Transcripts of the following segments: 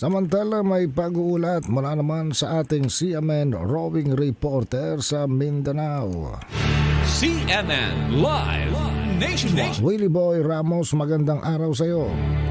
Samantala may pag-uulat mula naman sa ating CMN rowing reporter sa Mindanao. CNN Live Nationwide. Willie Boy Ramos, magandang araw sa iyo.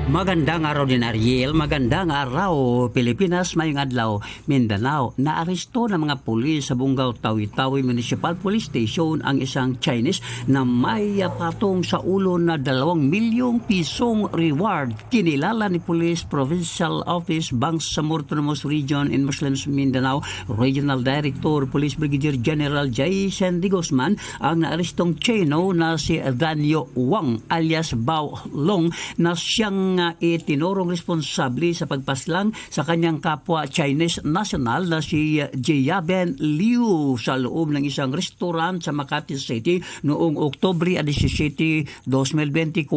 Magandang araw din Ariel, magandang araw Pilipinas, mayong adlaw Mindanao. Naaresto ng mga pulis sa Bungaw Tawi-Tawi Municipal Police Station ang isang Chinese na may patong sa ulo na dalawang milyong pisong reward. Kinilala ni Police Provincial Office Bangsamoro Autonomous Region in Muslims Mindanao Regional Director Police Brigadier General Jason D. Guzman ang naarestong Chino na si Danyo Wang alias Bao Long na siyang uh, itinurong responsable sa pagpaslang sa kanyang kapwa Chinese national na si uh, Jiaben Liu sa loob ng isang restaurant sa Makati City noong Oktobre 17, 2024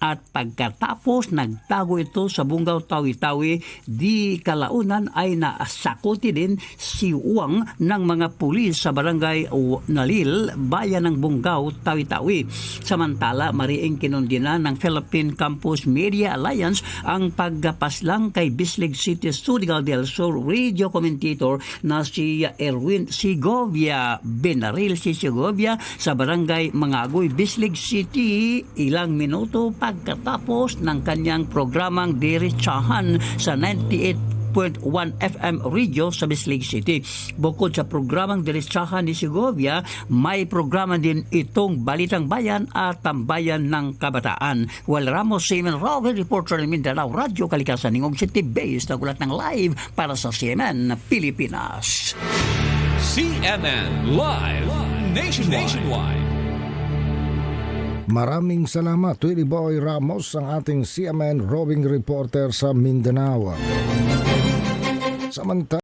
at pagkatapos nagtago ito sa Bungaw Tawi-Tawi di kalaunan ay naasakuti din si Wang ng mga pulis sa barangay Nalil, bayan ng Bungaw, Tawi-Tawi. Samantala, mariing kinundina ng Philippine Campus Media Alliance ang pagpaslang kay Bislig City Surigao del Sur radio commentator na si Erwin Segovia. Benaril si Segovia sa barangay Mangagoy, Bislig City ilang minuto pagkatapos ng kanyang programang Diretsahan sa 98 1 FM radio sa Bislig City. Bukod sa programang Diretsahan ni Segovia, may programa din itong Balitang Bayan at Tambayan ng Kabataan. Well, Ramos Seaman Robert, reporter ng Mindanao Radio, Kalikasan Ningog City Base, nagulat ng live para sa CNN Pilipinas. CNN Live Nationwide. Maraming salamat Willie Boy Ramos ang ating CMN rowing reporter sa Mindanao. Samantala